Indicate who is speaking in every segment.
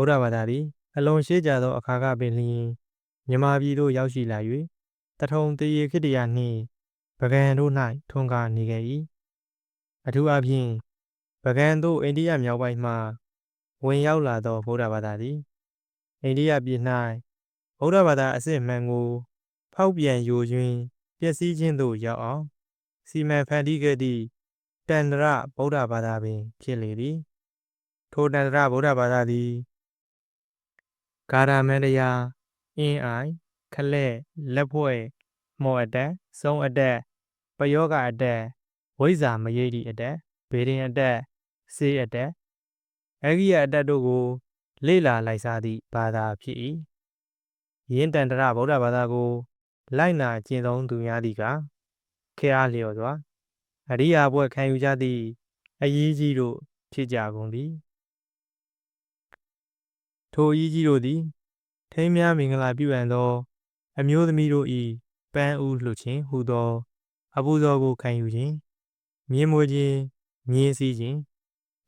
Speaker 1: ဗုဒ္ဓဘာသာသည်အလွန်ရှေးကြသောအခါကပင်လျှင်မြန်မာပြည်သို့ရောက်ရှိလာ၍တထုံတရေခိတ္တရာနှင့်ပကံတို့၌ထွန်းကားနေခဲ့၏အထူးအားဖြင့်ပကံသို့အိန္ဒိယမြောက်ပိုင်းမှဝင်ရောက်လာသောဗုဒ္ဓဘာသာသည်အိန္ဒိယပြည်၌ဗုဒ္ဓဘာသာအစစ်မှန်ကိုဖောက်ပြန်ယိုယွင်းပျက်စီးခြင်းသို့ရောက်အောင်စီမံဖန်တီးခဲ့သည့်တန္တရဗုဒ္ဓဘာသာပင်ဖြစ်လေသည်ထိုတန္တရဗုဒ္ဓဘာသာသည် ကာရမန္တရာအင်းအိုင်ခလက်လက်ဖွဲ့မော်အတက်စုံအတက်ပယောဂအတက်ဝိဇ္ဇာမရိတ်တိအတက်ဘေရင်အတက်စေးအတက်အဂိယအတက်တို့ကို လေ့လာလိုက်စားသည့်ဘာသာဖြစ်၏ယင်းတန္တရဗုဒ္ဓဘာသာကို လိုက်နာကျင့်သုံးသူများသည်ကခေအားလျော်စွာအရိယာဘွဲ့ခံယူကြသည့်အရေးကြီးတို့ဖြစ်ကြကုန်သည် ထိုအရေးကြီးတို့သည်ထိမ်းများမင်္ဂလာပြုအပ်သော အမျိုးသမီးတို့၏ပန်းဦးလှုပ်ခြင်းဟူသော အပူဇော်ကိုခံယူခြင်းမြင်းမွေးခြင်းမြင်းစည်းခြင်း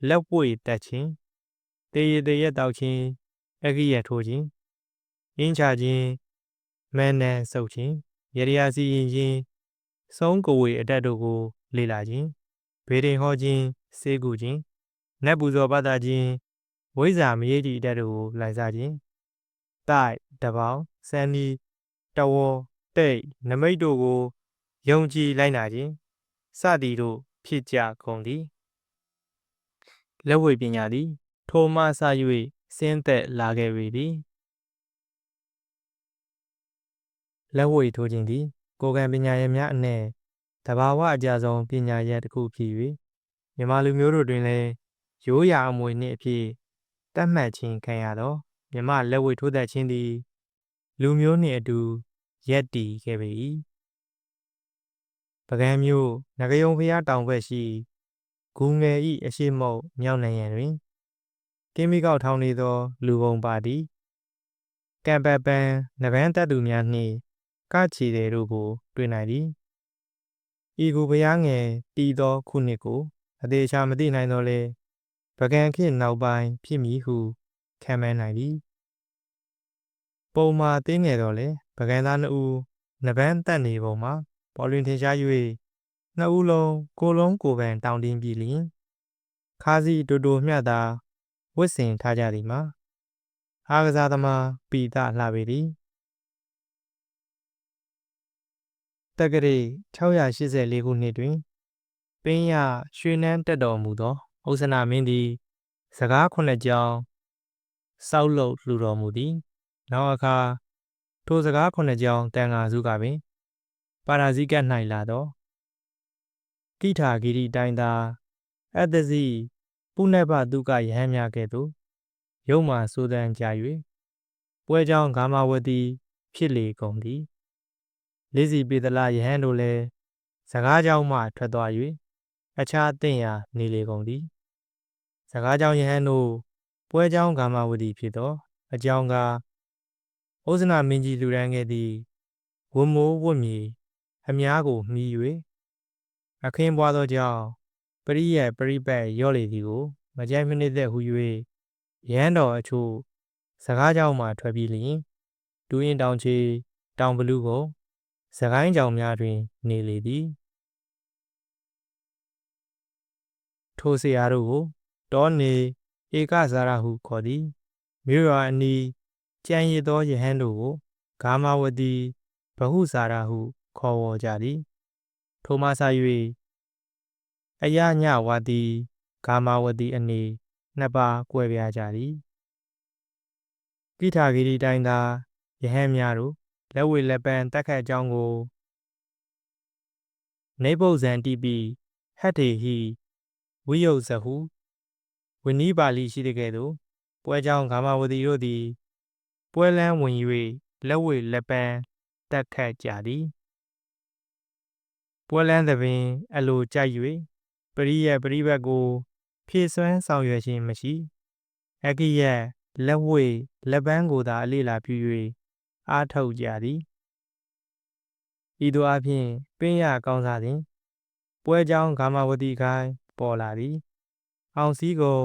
Speaker 1: လက်ပွေတက်ခြင်းတေရတရက်တောက်ခြင်းအကိရထိုးခြင်းအင်းချခြင်းမန်နန်ဆုပ်ခြင်းရရစီရင်ခြင်းဆုံးကိုဝေအတက်တို့ကို လေ့လာခြင်းဘေဒင်ဟောခြင်းစေကူခြင်းနတ်ပူဇော်ပသခြင်း ဝိဇ္ဇာမရိတိအတက်တို့ကိုလိုက်စားခြင်းတိုက်တပေါင်းစန်နီတဝေါတိတ်နမိတ်တို့ကိုယုံကြည်လိုက်နာခြင်းစသည်တို့ဖြစ်ကြကုန်သည်လက်ဝိပညာသည် ထိုမှစ၍ဆင်းသက်လာခဲ့ပေသည်လက်ဝိထိုးခြင်းသည်ကိုယ်ကံပညာရည်များအနက်တဘာဝအကြဆုံးပညာရည်တစ်ခုဖြစ်၍မြန်မာလူမျိုးတို့တွင်လည်းရိုးရာအမွေနှင့်အဖြစ် တတ်မှတ်ခြင်းခံရသောမြမလက်ဝိထိုးသက်ခြင်းသည် လူမျိုးနှင့်အတူရက်တည်ခဲ့ပေ၏ပကံမျိုးငကယုံဖျားတောင်ဘက်ရှိဂူငယ်ဤအရှိမုတ်မြောက်နိုင်ရန်တွင်ကင်းမီကောက်ထောင်းနေသော လူပုံပါသည်ကံပပန်နဗန်းတက်သူများနှင့်ကချီတယ်တို့ကို တွေ့နိုင်သည်ဤကူဘုရားငယ်တည်သောခုနှစ်ကို အသေးချာမသိနိုင်တော့လေ ပကံခေတ်နောက်ပိုင်းဖြစ်မည်ဟုခံမှန်းနိုင်သည်ပုံမှာတင်းငယ်တော့လေပကံသားနှစ်ဦးနဗန်းတက်နေပုံမှာပေါ်လွင်ထင်ရှား၍နှစ်ဦးလုံးကိုလုံးကိုပန်တောင်းတင်းပြီးလျင်ခါစီတူတူမျှသာဝစ်စင်ထားကြသည်မှာအားကစားသမားပီတာလှပေသည်တက္ကရာ684ခုနှစ်တွင်ပင်းရရွှေနန်းတက်တော်မူသော ဥစ္စနာမင်းသည် စကားခုနှစ်ကြောင်းစောက်လုပ်လှူတော်မူသည်နောက်အခါထိုစကားခုနှစ်ကြောင်းတန်ဃာစုကပင် ပါရာဇိကတ်၌လာသောကိထာဂိရိတိုင်းသားအတ္တစီပုဏ္ဏဘတုကယဟန်များကဲ့သို့ရုံမှစိုးတန်းကြ၍ပွဲကြောင်းဂါမဝတိဖြစ်လေကုန်သည်လေးစီပေတလယဟန်တို့လည်းစကားကြောင်းမှထွက်သွား၍ အခြားတင့်ရာနေလေကုန်သည်စကားကြောင်းယဟန်တို့ပွဲကြောင်းဂါမဝတိဖြစ်သောအကြောင်းကားဩဇနာမင်းကြီးလူရန်ခဲ့သည်ဝမိုးဝတ်မြေအများကိုမှီ၍အခင်းပွားသောကြောင့်ပရိယပရိပတ်ရော့လေသည်ကိုမကြိုက်မနစ်သက်ဟု၍ရန်တော်အချို့စကားကြောင်းမှထွက်ပြီးလျင်ဒူးရင်တောင်ချေတောင်ဘလူးကိုစကိုင်းကြောင်များတွင် နေလေသည် ထိုဆရာတို့ကိုတောနေဧကဇာရဟုခေါ်သည်မြို့ရွာအနီးကြံရည်သောယဟန်တို့ကိုဂါမဝတိဘဟုဇာရဟုခေါ်ဝေါ်ကြသည်ထိုမှဆ၍အယညဝတိဂါမဝတိအနေနှစ်ပါးကွဲပြားကြသည်ကိထာဂိရိတိုင်းသားယဟန်များတို့လက်ဝေလက်ပန်းတက်ခတ်ကြောင်းကိုနေဗုဇံတိပိဟတ်တေဟိ ဝိယုဇဟုဝိနိပါဠိရှိတဲ့ကဲ့သို့ပွဲကြောင်းဂါမဝတိတို့သည် ပွဲလန်းဝင်၍လက်ဝေလက်ပန်းတက်ခတ်ကြသည်ပွဲလန်းသပင်အလိုကြိုက်၍ပရိယပရိဘတ်ကို ဖြည့်စွမ်းဆောင်ရွက်ခြင်းမရှိအကိယလက်ဝေလက်ပန်းကိုသာအလေးလာပြု၍အားထုတ်ကြသည်ဤသို့အပြင်ပင်ရကောင်းစားသည်ပွဲကြောင်းဂါမဝတိခိုင် ပေါ်လာသည်အောင်စည်းကုံ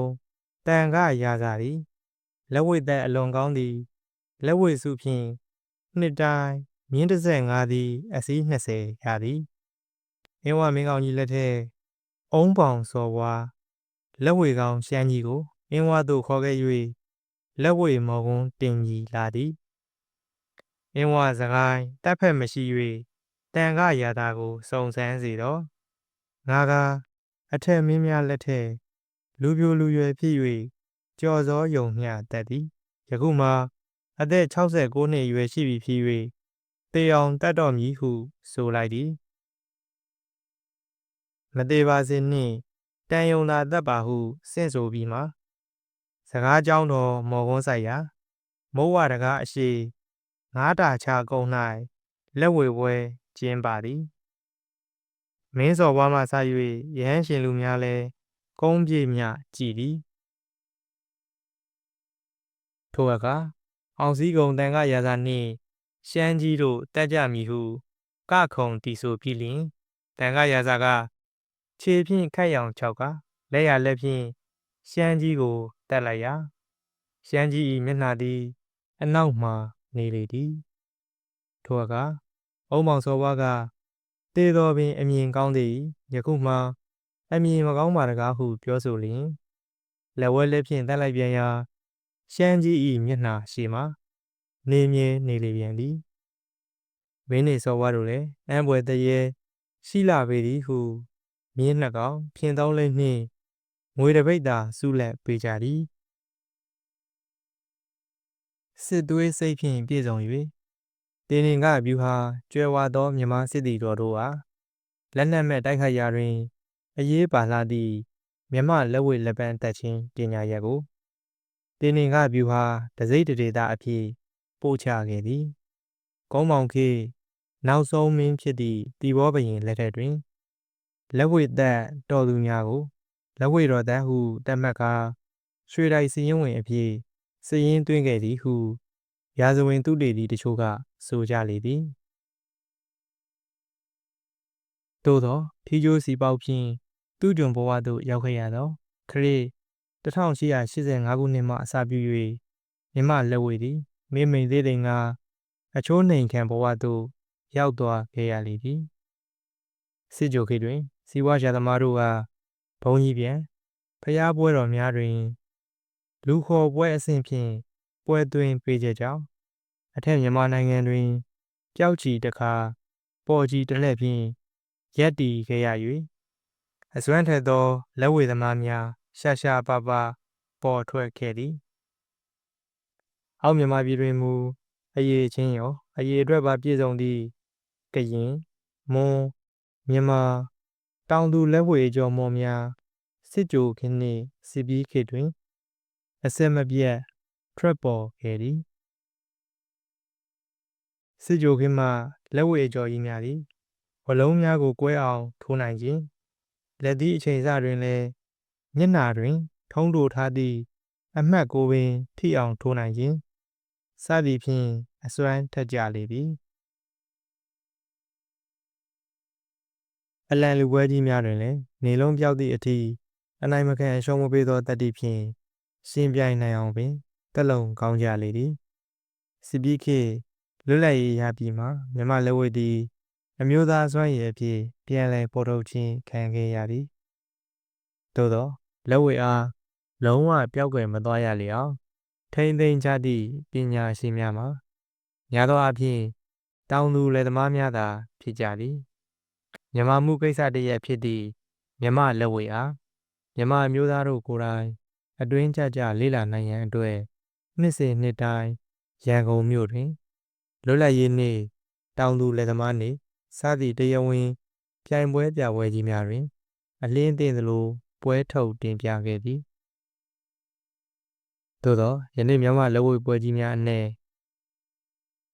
Speaker 1: တန်ခရာစာသည်လက်ဝိသက်အလွန်ကောင်းသည်လက်ဝိစုဖြင့်နှစ်တိုင်းမြင်း35သည် အစီး20ရသည်အင်းဝမင်းကောင်းကြီးလက်ထက်အုံးပေါင်စော်ဝါလက်ဝေကောင်းရှမ်းကြီးကိုအင်းဝသို့ခေါ်ခဲ့၍လက်ဝေမော်ကွန်းတင်ကြီးလာသည်အင်းဝစကိုင်းတပ်ဖက်မရှိ၍တန်ခရာသာကိုစုံစမ်းစေတော့ငါက အထက်မင်းများလက်ထက်လူပြိုလူရွယ်ဖြစ်၍ကြော်စောယုံမျှတတ်သည်ယခုမှအသက်69နှစ်အရွယ်ရှိပြီဖြစ်၍တေအောင်တတ်တော်မည်ဟုဆိုလိုက်သည်မသေးပါစေနှင့်တန်ယုံသာတတ်ပါဟုဆင့်ဆိုပြီးမှစကားကြောင်းတော်မော်ကွန်းဆိုင်ရာမိုးဝတကားအရှိငါးတာချကုန်း၌လက်ဝေပွဲကျင်းပါသည် မင်းစော်ဘွားမှစ၍ရဟန်းရှင်လူများလည်းကုန်းပြေမြကြည်သည်ထိုအခါအောင်စည်းကုံတန်ခရာဇာနှင့်ရှမ်းကြီးတို့တက်ကြမည်ဟုကခုံတီဆိုပြီးလျင်တန်ခရာဇာကခြေဖြင့်ခတ်ရောင်၆ကလက်ရလက်ဖြင့်ရှမ်းကြီးကိုတက်လိုက်ရာရှမ်းကြီး၏မျက်နှာသည်အနောက်မှနေလေသည်ထိုအခါအုံမောင်စောဘွားက တေတော်ပင်အမြင်ကောင်းသည်ယခုမှအမြင်မကောင်းပါတကားဟုပြောဆိုလျင်လက်ဝဲလက်ဖြင့်တက်လိုက်ပြန်ရာရှမ်းကြီး၏မျက်နှာရှေ့မှနေမြဲနေလေပြန်သည်မင်းနေစောဘွားတို့လည်းအံပွဲတရေရှိလာပေသည်ဟုမြင်းနှစ်ကောင်ဖြင်းသုံးလေးနှင့်ငွေတပိတ်သာစုလက်ပေးကြသည်စစ်သွေးစိတ်ဖြင့်ပြည့်စုံ၍ တင်းရင်ကဗျူဟာကျွဲဝါသောမြမစစ်တီတော်တို့အားလက်နက်မဲ့တိုက်ခိုက်ရာတွင်အရေးပါလာသည့်မြမလက်ဝဲလက်ပန်းတက်ခြင်းပညာရက်ကိုတင်းရင်ကဗျူဟာတစိမ့်တရေတာအဖြစ်ပို့ချခဲ့သည်ကုန်းမောင်ခေနောက်ဆုံးမင်းဖြစ်သည့်တီဘောဘရင်လက်ထက်တွင်လက်ဝဲသက်တော်သူများကိုလက်ဝဲတော်သက်ဟုတတ်မှတ်ကာရွှေတိုက်စည်ရင်ဝင်အဖြစ်စည်ရင်သွင်းခဲ့သည်ဟု ရာဇဝင်သူတေသည်တချို့ကဆိုကြလေသည်သို့သောထီကျိုးစီပေါက်ဖြင့်သူ့ကျွန်ဘဝသို့ရောက်ခဲ့ရသောခရစ်1885ခုနှစ်မှအစပြု၍မြမလက်ဝဲသည်မိမိန်သေးတိမ်ကအချိုးနှိမ်ခံဘဝသို့ရောက်သွားခဲ့ရလေသည်စစ်ကြိုခေတ်တွင်စီဝါရှာသမားတို့ကဘုံကြီးပြန်ဖျားပွဲတော်များတွင် လူခေါ်ပွဲအဆင့်ဖြင့် ပွဲသွင်းပေးကြကြောင်းအထက်မြန်မာနိုင်ငံတွင်ကြောက်ချီတခါပေါ်ကြီးတစ်လှည့်ဖြင့်ရက်တီခဲ့ရ၍အစွမ်းထက်သောလက်ဝဲသမားများရှာရှာပါပါပေါ်ထွက်ခဲ့သည်အောက်မြန်မာပြည်တွင်မူအရေးချင်းရောအရေးအတွက်ပါပြည့်စုံသည့်ကရင်မွန်မြန်မာတောင်သူလက်ဝဲကြော်မော်များစစ်ကြိုခင်းနှင့်စစ်ပြီးခေတ်တွင်အဆက်မပြတ် ထွက်ပေါ်ခဲ့သည်စစ်ကြိုခင်းမှလက်ဝဲကြော်ကြီးများသည်ဝလုံးများကိုကွဲအောင်ထိုးနိုင်ခြင်းလက်သည့်အချိန်စတွင်လည်းမျက်နာတွင် ထုံးတိုထားသည့်အမှတ်ကိုပင်ထိအောင်ထိုးနိုင်ခြင်းစသည်ဖြင့်အစွမ်းထက်ကြလေသည်အလံလူပွဲကြီးများတွင်လည်းနေလုံးပြောက်သည့်အထိအနိုင်မခံအရှုံးမပေးသောတတ္တိဖြင့်ရှင်ပြိုင်နိုင်အောင်ပင် တက်လုံကောင်းကြလေသည်စစ်ပြီးခေလွတ်လပ်ရေးရပြီးမှမြမလက်ဝဲသည်အမျိုးသားစွမ်းရည်အဖြစ်ပြန်လည်ပေါ်ထုတ်ခြင်းခံခဲ့ရသည်သို့သောလက်ဝဲအားလုံးဝပျောက်ကွယ်မသွားရလေအောင်ထိမ့်သိမ်းကြသည့်ပညာရှင်များမှာများသောအားဖြင့်တောင်သူလယ်သမားများသာဖြစ်ကြသည်မြမမှုကိစ္စတရက်ဖြစ်သည့်မြမလက်ဝဲအားမြမအမျိုးသားတို့ကိုယ်တိုင်အတွင်းကြကြလေ့လာနိုင်ရန်အတွက် နှစ်စဉ်နှစ်တိုင်းရန်ကုန်မြို့တွင်လွတ်လပ်ရေးနေ့တောင်သူလယ်သမားနေ့စသည့်တရားဝင်ပြိုင်ပွဲပြပွဲကြီးများတွင် အလင်းသင့်သလိုပွဲထုတ်တင်ပြခဲ့သည်သို့သောယနေ့မြန်မာလက်ဝဲပွဲကြီးများအနက်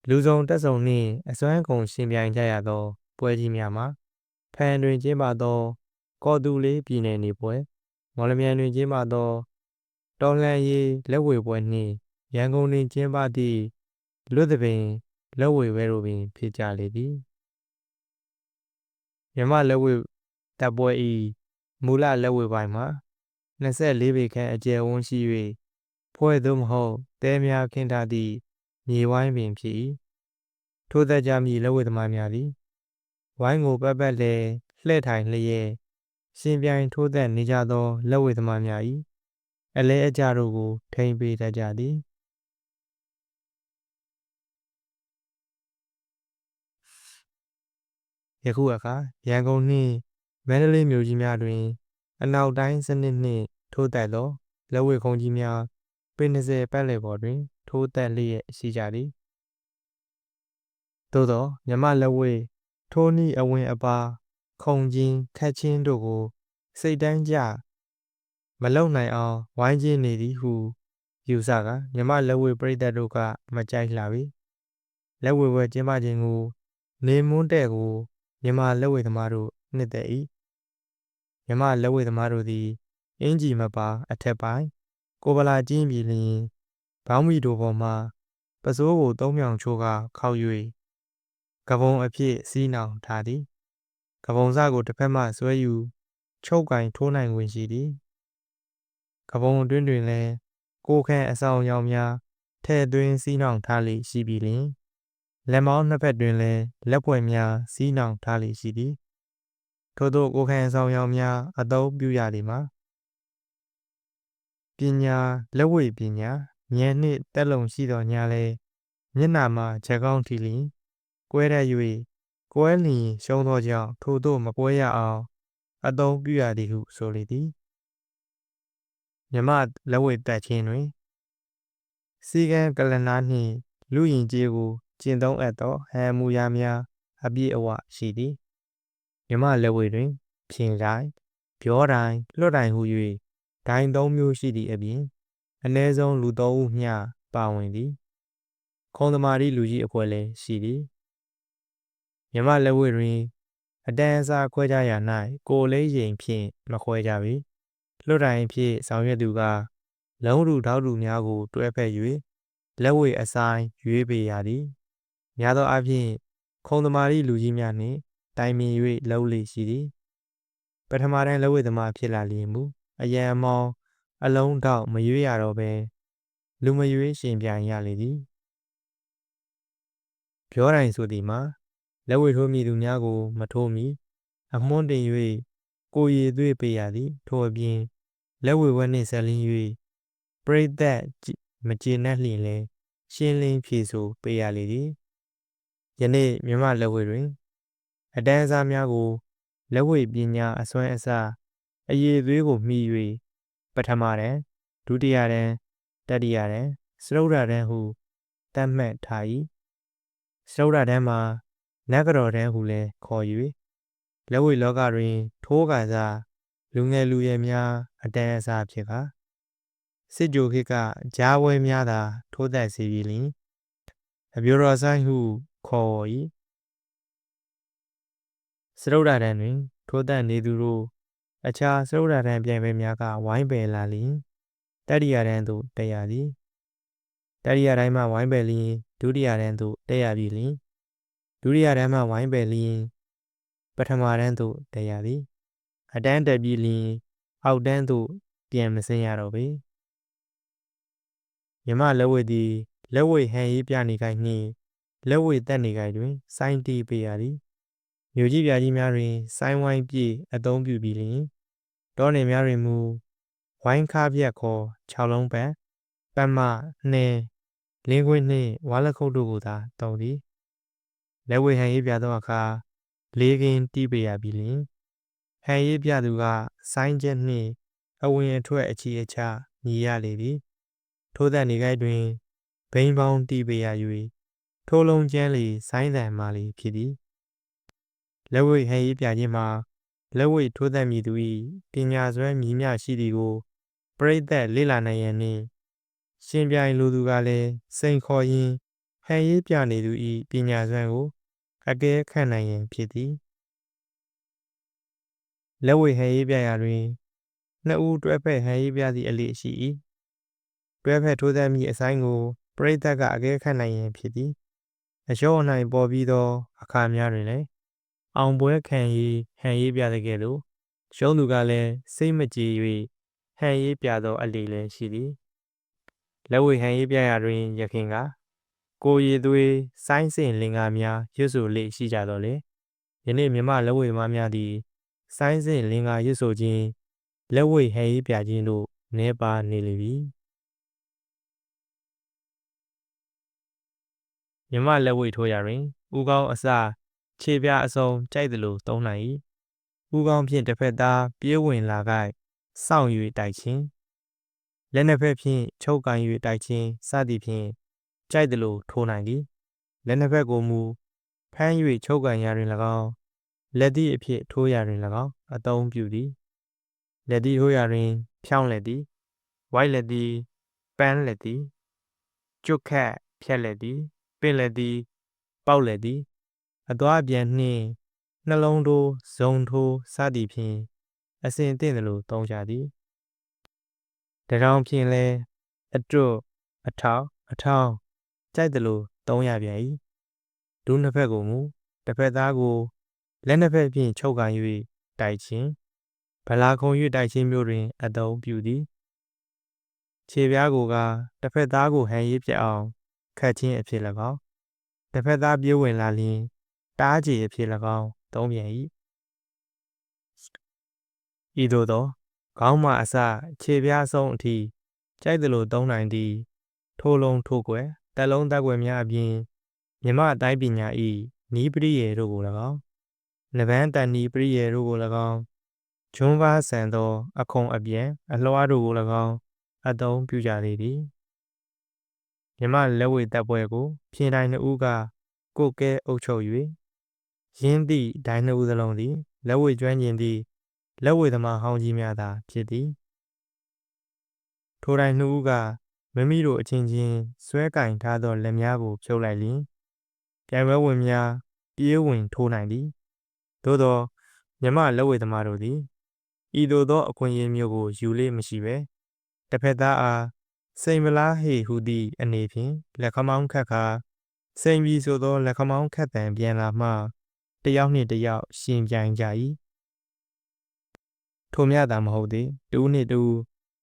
Speaker 1: လူစုံတက်ဆုံနှင့်အစွမ်းကုန်ရှင်ပြိုင်ကြရသော ပွဲကြီးများမှာဖန်တွင်ကျင်းပသော ကော်တူလေးပြည်နယ်နေပွဲမော်လမြိုင်တွင်ကျင်းပသောတော်လှန်ရေးလက်ဝဲပွဲနှင့် ရန်ကုန်တွင်ကျင်းပသည့်လွတ်သပင်လက်ဝဲပွဲတို့ပင်ဖြစ်ကြလေသည်မြမလက်ဝဲတပ်ပွဲဤမူလလက်ဝဲပိုင်းမှာ24ပေခန့်အကျယ်ဝန်းရှိ၍ဖွဲ့သို့မဟုတ်တဲများခင်းထားသည့်မြေဝိုင်းပင်ဖြစ်၏ထိုသက်ကြမည့်လက်ဝဲသမားများသည်ဝိုင်းကိုပတ်ပတ်လဲလှဲ့ထိုင်လျက်ရှင်ပြိုင်ထိုးသက်နေကြသောလက်ဝဲသမားများ၏အလဲအကြတို့ကိုထိမ့်ပေးတတ်ကြသည် ယခုအခါရန်ကုန်နှင့်မန္တလေးမြို့ကြီးများတွင် အနောက်တိုင်းစနစ်နှင့်ထိုးသက်သောလက်ဝဲခုံးကြီးများပင်20ပတ်လည်ပေါ်တွင် ထိုးသက်လျက်ရှိကြသည်သို့သောမြမလက်ဝဲထိုးနီးအဝင်အပါခုံချင်းခတ်ချင်းတို့ကို စိတ်တန်းကြမလုံနိုင်အောင်ဝိုင်းချင်းနေသည်ဟု ယူဆကမြမလက်ဝဲပရိသတ်တို့ကမကြိုက်လှပေလက်ဝဲဝဲကျင်းပခြင်းကို နေမွန်းတဲ့ကို မြမလက်ဝဲသမားတို့နှစ်သက်၏မြမလက်ဝဲသမားတို့သည်အင်ကြီးမပါအထက်ပိုင်းကိုဗလာကျင်းပြည်လျင်ဘောင်းမီတို့ပေါ်မှပစိုးကိုသုံးမြောင်ချိုးကခောက်၍ကပုံအဖြစ်စီးနှောင်ထားသည်ကပုံစကိုတစ်ဖက်မှဆွဲယူချုပ်ကင်ထိုးနိုင်ဝင်ရှိသည်ကပုံအတွင်းတွင်လည်းကိုခန့်အဆောင်အယောင်များထဲ့သွင်းစီးနှောင်ထားလေရှိပြီလျင် လက်မောင်းနှစ်ဖက်တွင်လည်းလက်ပွယ်များစီးနှောင်ထားလေရှိသည်ထို့သောကိုခန့်အဆောင်အယောင်များအသုံးပြုရသည်မှာပညာလက်ဝိပညာဉာဏ်နှင့်တက်လုံရှိသောညာလဲမျက်နာမှာချက်ကောင်းထီလျင်ကွဲတတ်၍ကွဲလျင်ရှုံးသောကြောင့်ထို့သို့မကွဲရအောင်အသုံးပြုရသည်ဟုဆိုလေသည်မြမလက်ဝိတက်ခြင်းတွင်စီကံကလနာနှင့်လူရင်ကျေးကို ကျင့်သုံးအပ်သောဟန်မူရာများအပြည့်အဝရှိသည်မြမလက်ဝိတွင်ဖြင်တိုင်းပြောတိုင်းလွတ်တိုင်းဟု၍ဒိုင်းသုံးမျိုးရှိသည့်အပြင်အ ਨੇ ဆုံးလူသုံးဦးမျှပါဝင်သည် ခုံသမာဓိလူကြီးအခွဲလည်းရှိသည်မြမလက်ဝဲတွင်အတန်းအစားခွဲကြရ၌ကိုလေးရင်ဖြင့်မခွဲကြပေလွတ်တိုင်းဖြင့်ဆောင်ရွက်သူကလုံးလူထောက်လူများကိုတွဲဖက်၍လက်ဝဲအဆိုင်ရွေးပေရသည် များသောအားဖြင့်ခုံသမာဓိလူကြီးများနှင့်တိုင်ပင်၍လှုပ်လေရှိသည်ပထမတန်းလက်ဝဲသမားဖြစ်လာလျင်မူအရန်အမောင်းအလုံးတောက်မရွေးရတော့ပဲလူမရွေးရှင်ပြိုင်ရလေသည်ပြောတိုင်းဆိုသည်မှာလက်ဝဲထိုးမိသူများကို မထိုးမီအမွှန်းတင်၍ကိုရည်သွေးပေးရသည် ထို့အပြင်လက်ဝဲဝဲနှင့်ဆက်လင်း၍ပရိသတ်မကျေနပ်လျင်လဲရှင်းလင်းဖြေဆိုပေးရလေသည် ယနေ့မြမလက်ဝဲတွင် အတန်းစားများကိုလက်ဝဲပညာအစွမ်းအစအရေးသွေးကိုမှီ၍ပထမတန်းဒုတိယတန်းတတိယတန်းစရုဒ္ဓတန်းဟုသတ်မှတ်ထား၏စရုဒ္ဓတန်းမှာနဂရောတန်းဟုလည်းခေါ်၍လက်ဝိလောကတွင် ထိုးကစားလူငယ်လူရွယ်များအတန်းအစားဖြစ်ကာစစ်ကြိုခေတ်ကဂျားဝဲများသာထိုးသက်စီပြီလင်အပြိုတော်ဆိုင်ဟု ခေါ်၏စရုဒ္ဓတန်းတွင် ထိုးသက်နေသူတို့အခြားစရုဒ္ဓတန်းပြိုင်ပွဲများကဝိုင်းပယ်လာလျင်တတိယတန်းသို့တက်ရသည်တတိယတိုင်းမှဝိုင်းပယ်လျင်ဒုတိယတန်းသို့တက်ရပြီလျင်ဒုတိယတန်းမှဝိုင်းပယ်လျင်ပထမတန်းသို့တက်ရသည်အတန်းတက်ပြီးလျင်အောက်တန်းသို့ပြန်မဆင်းရတော့ပေမြမလက်ဝဲသည်လက်ဝဲဟန်ရေးပြနေခိုင်နှင့် လက်ဝဲတက်နေခိုင်တွင် စိုင်းတီးပေးရသည်မြို့ကြီးပြကြီးများတွင်စိုင်းဝိုင်းပြည့်အသုံးပြုပြီးလျင်တောနယ်များတွင်မူဝိုင်းခါပြက်ခေါ်6လုံးပန်ပန်းမနှင်းလင်းခွင်းနှင့်ဝါလက်ခုပ်တို့ကိုသာတုံသည်လက်ဝဲဟန်ရေးပြသောအခါလေးကင်းတီးပေးရပြီးလျင်ဟန်ရေးပြသူကစိုင်းချက်နှင့်အဝင်အထွက်အခြေအချညီရလေသည်ထိုးသက်နေခိုက်တွင်ဘိန်းပေါင်းတီးပေးရ၍ ထိုးလုံးကျန်းလီဆိုင်းတန်မာလီဖြစ်သည်လက်ဝဲဟန်ရေးပြခြင်းမှာလက်ဝဲထိုးသက်မည်သူ၏ပညာစွမ်းမြည်မြရှိသည်ကိုပရိသတ်လေ့လာနိုင်ရန်နှင့်ရှင်ပြိုင်လူသူကလည်းစိန်ခေါ်ရင်းဟန်ရေးပြနေသူ၏ပညာစွမ်းကိုအကဲခန့်နိုင်ရန်ဖြစ်သည်လက်ဝဲဟန်ရေးပြရာတွင်နှစ်ဦးတွဲဖက်ဟန်ရေးပြသည့်အလေးရှိ၏တွဲဖက်ထိုးသက်မည့်အဆိုင်ကိုပရိသတ်ကအကဲခန့်နိုင်ရန်ဖြစ်သည် အလျှော့အနိုင်ပေါ်ပြီးသော အခါများတွင်လည်းအောင်ပွဲခံရေးဟန်ရေးပြတဲ့ကဲ့သို့ရှုံးသူကလည်းစိတ်မကြည်၍ဟန်ရေးပြသောအလီလည်းရှိသည်လက်ဝေဟန်ရေးပြရာတွင်ရခင်ကကိုရည်သွေးဆိုင်းစင်လင်္ကာများရွတ်ဆိုလေရှိကြတော်လေယနေ့မြမလက်ဝေသမားများသည်ဆိုင်းစင်လင်္ကာရွတ်ဆိုခြင်းလက်ဝေဟန်ရေးပြခြင်းတို့နေပါနေလိမ့် မည်မြမလက်ဝေထိုးရာတွင်ဥကောင်းအစခြေပြအစုံကြိုက်သလိုသုံးနိုင်၏ဥကောင်းဖြင့်တစ်ဖက်သားပြေးဝင်လာကြစောင့်၍တိုက်ခြင်းလက်နှစ်ဖက်ဖြင့်ချုပ်ကန်၍တိုက်ခြင်းစသည်ဖြင့်ကြိုက်သလိုထိုးနိုင်သည်လက်နှစ်ဖက်ကိုမူဖမ်း၍ချုပ်ကန်ရာတွင်၎င်းလက်သည့်အဖြစ်ထိုးရာတွင်၎င်းအသုံးပြုသည်လက်သည့်ထိုးရာတွင် ဖြောင်းလက်သည်ဝိုက်လက်သည်ပန်းလက်သည်ကျွတ်ခတ်ဖြက်လက်သည် ပင်လက်သည်ပေါက်လက်သည်အသွားအပြန်နှင့်နှလုံးထိုးဇုံထိုးစသည်ဖြင့်အစဉ်သင့်တယ်လို့သုံးကြသည်တရောင်ဖြင့်လဲအတွတ်အထောက်အထောင်းကြိုက်တယ်လို့သုံးရပြန်၏ဒုနှစ်ဖက်ကိုမူတစ်ဖက်သားကိုလက်နှစ်ဖက်ဖြင့်ချုပ်ကန်၍တိုက်ခြင်းဗလာခုံ၍တိုက်ခြင်းမျိုးတွင်အသုံးပြုသည်ခြေပြားကိုကတစ်ဖက်သားကိုဟန်ရေးပြအောင် ခတ်ခြင်းအဖြစ်၎င်းတစ်ဖက်သားပြေးဝင်လာလျင်တားကြည်အဖြစ်၎င်းသုံးပြန်၏ဤသို့သောခေါင်းမှအစခြေပြားဆုံးအထိကြိုက်သလိုသုံးနိုင်သည့်ထိုးလုံးထိုးကွယ်တက်လုံးတက်ကွယ်များအပြင်မြမအတိုင်းပညာဤနီးပရိယေတို့ကို၎င်းနဗန်းတန်နီပရိယေတို့ကို၎င်းဂျွန်းဘာဆန်သော အခွန်အပြန်အလွှားတို့ကို၎င်းအသုံးပြုကြလေသည် မြမလက်ဝဲတပ်ပွဲကိုဖြင်းတိုင်းနှစ်ဦးကကိုကဲအုပ်ချုပ်၍ရင်းသည့်ဒိုင်းနှစ်ဦးစလုံးသည်လက်ဝဲကျွမ်းကျင်သည့်လက်ဝဲသမားဟောင်းကြီးများသာဖြစ်သည်ထိုတိုင်းနှစ်ဦးကမမိတို့အချင်းချင်းဆွဲကင်ထားသောလက်များကိုဖြုတ်လိုက်လျင်ပြိုင်ပွဲဝင်များပြေးဝင်ထိုးနိုင်သည်သို့သောမြမလက်ဝဲသမားတို့သည်ဤသို့သောအခွင့်အရေးမျိုးကိုယူလေမရှိပဲတစ်ဖက်သားအား စိန်မလားဟေဟုသည့်အနေဖြင့်လက်ခမောင်းခတ်ခါစိန်ပြီးဆိုသောလက်ခမောင်းခတ်တံပြန်လာမှတယောက်နှင့်တယောက်ရှင်ပြိုင်ကြ၏ထိုမြတာမဟုတ်သေးတူးနှင့်တူး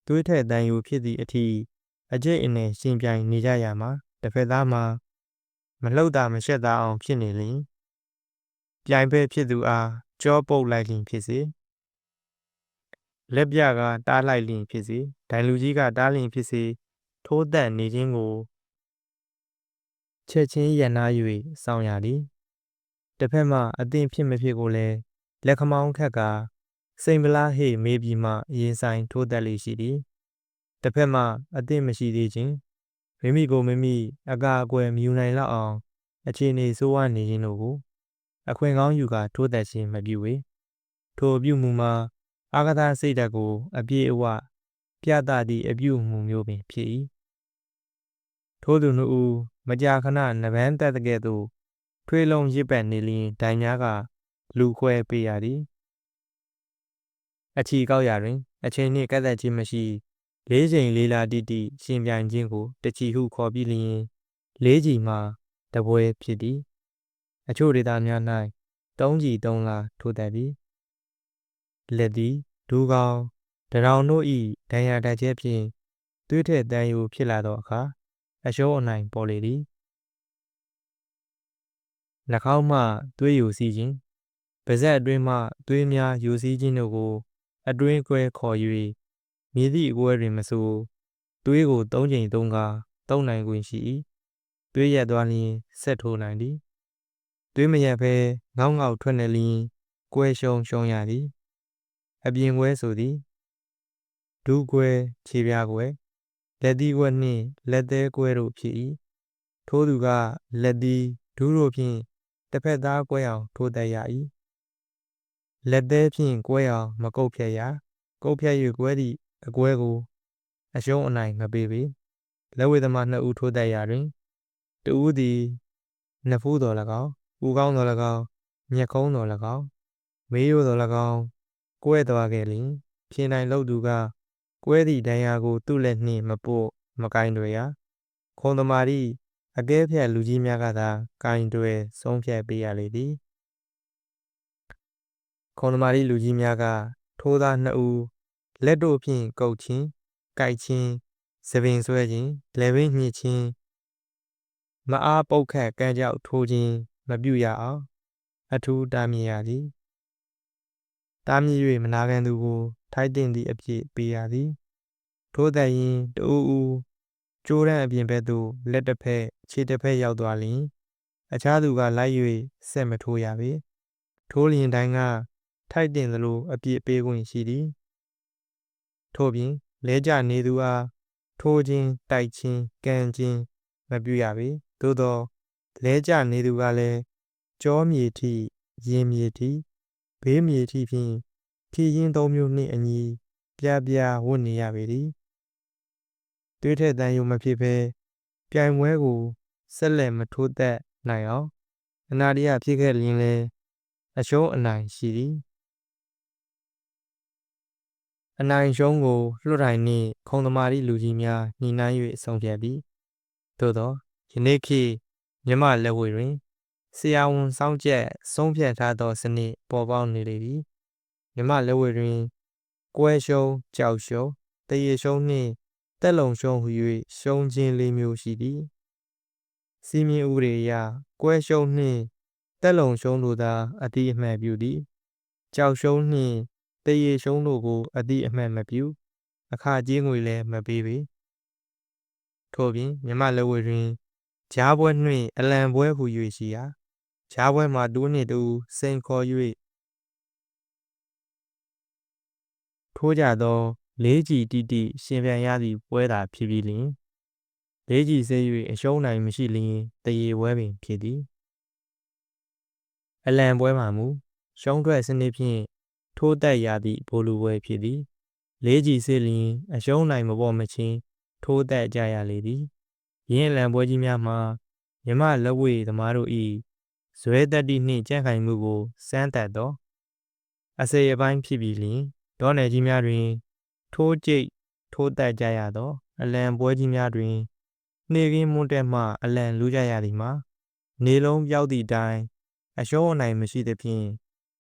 Speaker 1: သွေးထက်တန်ယူဖြစ်သည့်အထိအကျိတ်အနေရှင်ပြိုင်နေကြရမှာတစ်ဖက်သားမှာမလှုပ်တာမရှက်တာအောင်ဖြစ်နေလျင်ပြိုင်ပဲဖြစ်သူအားကြောပုတ်လိုက်လျင်ဖြစ်စေ လက်ပြကတားလိုက်လျင်ဖြစ်စေဒိုင်လူကြီးကတားလျင်ဖြစ်စေထိုးတက်နေခြင်းကိုချက်ချင်းရန်နာ၍စောင့်ရသည်တစ်ဖက်မှအသင်ဖြစ်မဖြစ်ကိုလည်းလက်ခမောင်းခက်ကစိန်ပလားဟေ့မေးပြီးမှရင်ဆိုင်ထိုးတက်လေးရှိသည်တစ်ဖက်မှအသင်မရှိသေးခြင်းမိမိကိုမိမိအကာအကွယ်မယူနိုင်လောက်အောင်အခြေအနေဆိုးဝါးနေခြင်းတို့ကိုအခွင့်ကောင်းယူကာထိုးတက်ခြင်းမပြုဝေထိုအပြုမူမှာ အာဂသာစိတ်ဓာတ်ကို အပြည့်အဝပြသသည့်အပြုမူမျိုးပင်ဖြစ်၏ထို့သူနှစ်ဦးမကြာခဏနဗန်းတက်တဲ့ကဲ့သို့ထွေးလုံးရစ်ပတ်နေလျင်ဒိုင်များက လူခွဲပေးရသည်အချီကောက်ရာတွင် အချိန်နှင့်ကန့်သက်ခြင်းမရှိလေးချိန်လေးလာတိတိရှင်ပြိုင်ခြင်းကိုတချီဟုခေါ်ပြီးလျင်လေးချီမှတပွဲဖြစ်သည် အချို့ဒေသများ၌သုံးချီသုံးလာထိုးတတ်သည် လက်သည်ဒူးကောင်းတရောင်တို့၏ဒဏ်ရာတက်ချက်ဖြင့်သွေးထက်တန်ယူဖြစ်လာသောအခါအရှုံးအနိုင်ပေါ်လေသည်၎င်းမှသွေးယူစီးခြင်းပါဇက်အတွင်းမှသွေးများယူစီးခြင်းတို့ကို အတွင်းကွဲခေါ်၍မြည်သည့်အကွဲတွင်မဆိုသွေးကို၃ချိန်၃ခါသုံးနိုင်ခွင့်ရှိ၏သွေးရက်သွားလျင်ဆက်ထိုးနိုင်သည်သွေးမရက်ဘဲငေါက်ငေါက်ထွက်နေလျင်ကွဲရှုံရှုံရသည် အပြင်ကွဲဆိုသည်ဒူးကွဲခြေပြားကွဲလက်သီးကွဲနှင့်လက်သေးကွဲတို့ဖြစ်၏ထိုးသူကလက်သီးဒူးတို့ဖြင့်တစ်ဖက်သားကွဲအောင်ထိုးတက်ရ၏လက်သေးဖြင့်ကွဲအောင်မကုတ်ဖြတ်ရကုတ်ဖြတ်၍ကွဲသည့်အကွဲကိုအရှုံးအနိုင်မပေးပေလက်ဝဲသမားနှစ်ဦးထိုးတက်ရာတွင်တဦးသည်နှစ်ဖူးတော်၎င်းဦးကောင်းတော်၎င်းမျက်ခုံးတော်၎င်းမေးရိုးတော်၎င်း ကွဲသွားခဲ့လျင်ဖြင်းနိုင်လို့သူကကွဲသည့်ဒဏ်ရာကို သူ့လက်နှင့်မပို့မကင်တွေရခုံသမား၏အကဲဖြတ်လူကြီးများကသာကင်တွေဆုံးဖြတ်ပေးရလေသည်ခုံသမားလူကြီးများက ထိုးသားနှစ်ဦးလက်တို့ဖြင့်ကုတ်ချင်းကြိုက်ချင်းစသပင်ဆွဲခြင်းလေပင်ညှစ်ခြင်းမအားပုတ်ခတ်ကမ်းကြောက်ထိုးခြင်းမပြုရအောင်အထူးတားမြစ်ရသည် တားမြစ်၍မနာခံသူကိုထိုက်တင်သည့်အဖြစ်ပေးရသည်ထို့သက်ရင်တူဦးကျိုးရန်အပြင်ဘက်သို့လက်တစ်ဖက်ခြေတစ်ဖက်ရောက်သွားလျင်အခြားသူကလိုက်၍ဆက်မထိုးရပေထိုးလျင်တိုင်းကထိုက်တင်သလိုအပြစ်ပေးခွင့်ရှိသည်ထို့ပြင်လဲကျနေသူအားထိုးခြင်းတိုက်ခြင်းကန်ခြင်းမပြုရပေသို့သောလဲကျနေသူကလည်းကြောမြေထိရင်မြေထိ ဘေးမြေထိဖြင့်ဖြည့်ရင်းသုံးမျိုးနှင့်အညီပြပြဝတ်နေရပေသည်တွေးထက်တန်ယုံမဖြစ်ဘဲပြိုင်ပွဲကိုဆက်လက်မထိုးသက်နိုင်အောင်အနာတရဖြစ်ခဲ့လျင်လည်းအရှုံးအနိုင်ရှိသည်အနိုင်ရှုံးကိုလွှတ်တိုင်းနှင့်ခုံသမားသည့်လူကြီးများညှိနှိုင်း၍ဆုံးဖြတ်သည်သို့သောယနေ့ခေတ်မြမလက်ဝဲတွင် ဆရာဝန်စောင့်ကြက်ဆုံးဖြတ်ထားသောစနစ်ပေါ်ပေါက်နေလေသည်မြမလက်ဝဲတွင်ကွဲရှုံးကြောက်ရှုံးတရေရှုံးနှင့်တက်လုံရှုံးဟု၍ရှုံးခြင်းလေးမျိုးရှိသည်စီမင်းဥပဒေအရကွဲရှုံးနှင့်တက်လုံရှုံးတို့သာအတိအမှတ်ပြုသည်ကြောက်ရှုံးနှင့်တရေရှုံးတို့ကိုအတိအမှတ်မပြုအခကြေးငွေလည်းမပေးပေထို့ပြင်မြမလက်ဝဲတွင်ဂျားပွဲနှင့်အလံပွဲဟု၍ရှိရာ ဂျားပွဲမှာတူးနှင့်တူစိန်ခေါ်၍ထိုးကြသောလေးကြီးတိတိရှင်ပြန်ရသည့်ပွဲသာဖြစ်ပြီးလျှင်လေးကြီးစေ၍အရှုံးနိုင်မရှိလျင်တရေပွဲပင်ဖြစ်သည်အလံပွဲမှာမူရှုံးထွက်စနစ်ဖြင့်ထိုးတက်ရသည့်ဘိုလူပွဲဖြစ်သည်လေးကြီးစေလျင်အရှုံးနိုင်မပေါ်မချင်းထိုးတက်ကြရလေသည်ရင်းအလံပွဲကြီးများမှာမြမလက်ဝဲသမားတို့၏ ဇွဲတက်တိနှင့်ကြံ့ခိုင်မှုကိုစမ်းသပ်သောအစေအပိုင်းဖြစ်ပြီးလျှင်ဒေါနယ်ကြီးများတွင် ထိုးကြိတ်ထိုးတက်ကြရသော အလံပွဲကြီးများတွင် နေကင်းမွန်းတက်မှ အလံလူးကြရသည်မှာနေလုံးပြောက်သည့်တိုင်အရှုံးအနိုင်မရှိသဖြင့်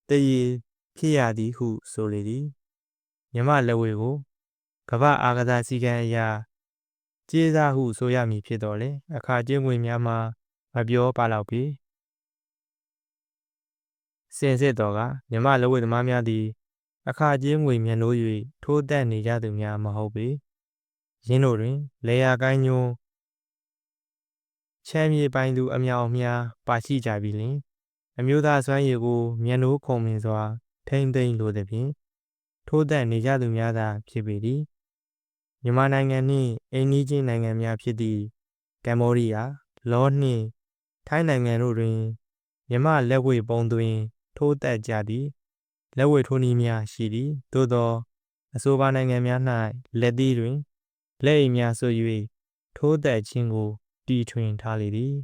Speaker 1: တရေဖြစ်ရသည်ဟုဆိုလေသည်မြမလက်ဝဲကိုကမ္ဘာအာကစားစည်းကမ်းအရာကျေးစားဟုဆိုရမည်ဖြစ်တော်လေအခါကျင်းဝင်များမှာမပြောပါတော့ပေ စင်စစ်တော်ကမြမလက်ဝဲသမားများသည် အခါကျင်းငွေမြန်လို့၍ထိုးတက်နေကြသူများမဟုတ်ပေရင်းတို့တွင်လေယာကိုင်းညွန်းချမ်းမြေပိုင်သူအမြောင်အများပါရှိကြပြီလင်အမျိုးသားစွမ်းရည်ကိုမြန်နိုးခုံမင်စွာ ထိမ့်သိမ့်လိုသည်ဖြင့်ထိုးတက်နေကြသူများသာဖြစ်ပေသည်မြန်မာနိုင်ငံနှင့်အိန္ဒိချင်းနိုင်ငံများဖြစ်သည့်ကမ္ဘောဒီးယားလောနှင့်ထိုင်းနိုင်ငံတို့တွင်မြမလက်ဝဲပုံတွင် ထိုးတက်ကြသည်လက်ဝဲထိုးနည်းများရှိသည်သို့သောအဆိုပါနိုင်ငံများ၌လက်သီးတွင်လက်အိမ်များဆို၍ထိုးတက်ခြင်းကိုတီထွင်ထားလေသည်